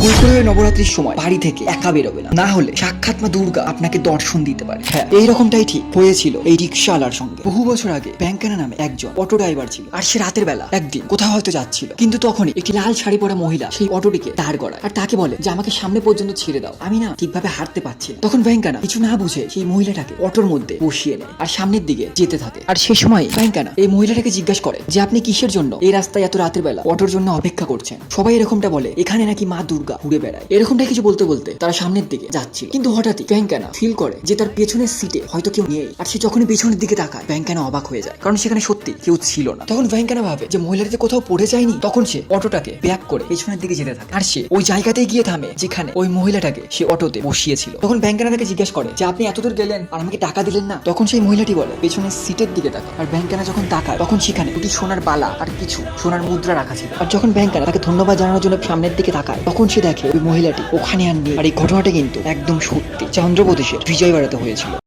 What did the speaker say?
ভুল করে নবরাত্রির সময় বাড়ি থেকে একা বেরোবে না। না হলে সাক্ষাৎ মা দুর্গা আপনাকে দর্শন দিতে পারে। হ্যাঁ। এইরকমটাই ঠিক হয়েছিল এই রিক্সাওয়ালার সঙ্গে। বহু বছর আগে ব্যাংকানা নামে একজন অটো ড্রাইভার ছিল। আর সে রাতের বেলা একদিন কোথাও হয়তো যাচ্ছিল। কিন্তু তখনই একটি লাল শাড়ি পরা মহিলা সেই অটোটিকে দাঁড় করায়। আর তাকে বলে যে আমাকে সামনে পর্যন্ত ছেড়ে দাও। আমি না ঠিকভাবে হাঁটতে পারছি তখন ব্যাংকানা কিছু না বুঝে সেই মহিলাটাকে অটোর মধ্যে বসিয়ে নেয় আর সামনের দিকে যেতে থাকে। আর সে সময় ব্যাংকানা এই মহিলাটাকে জিজ্ঞাসা করে যে আপনি কিসের জন্য এই রাস্তায় এত রাতের বেলা অটোর জন্য অপেক্ষা করছেন? সবাই এরকমটা বলে এখানে নাকি মা দুর্গা ঘুরে বেড়ায়। এরকমটা কিছু বলতে বলতে তারা সামনের দিকে যাচ্ছিল। কিন্তু হঠাৎই ব্যাংকানা ফিল করে যে তার পেছনের সিটে হয়তো কেউ নেই। আর সে যখনই পেছনের দিকে তাকায় ব্যাংকানা অবাক হয়ে যায়। কারণ সেখানে সত্যি কেউ ছিল না। তখন ব্যাংকানা ভাবে যে মহিলাটা কোথাও পড়ে যায়নি, তখন সে অটোটাকে ব্যাক করে পেছনের দিকে যেতে থাকে। আর সে ওই জায়গাতেই গিয়ে থামে যেখানে ওই মহিলাটাকে সে অটোতে বসিয়েছিল। তখন ব্যাংকানা তাকে জিজ্ঞাসা করে, যে আপনি এতদূর গেলেন আর আমাকে টাকা দিলেন না? তখন সেই মহিলাটি বলে, পেছনের সিটের দিকে তাকায় আর ব্যাংকানা যখন তাকায়, তখন সেখানে দুটি সোনার বালা আর কিছু সোনার মুদ্রা রাখা ছিল। আর যখন ব্যাংকানা তাকে ধন্যবাদ জানানোর জন্য সামনের দিকে তাকায়, তখন সে দেখে ওই মহিলাটি ওখানে আর নেই। আর এই ঘটনাটা কিন্তু একদম সত্যি। চন্দ্রপ্রদেশের বিজয় বেড়াতে হয়েছিল।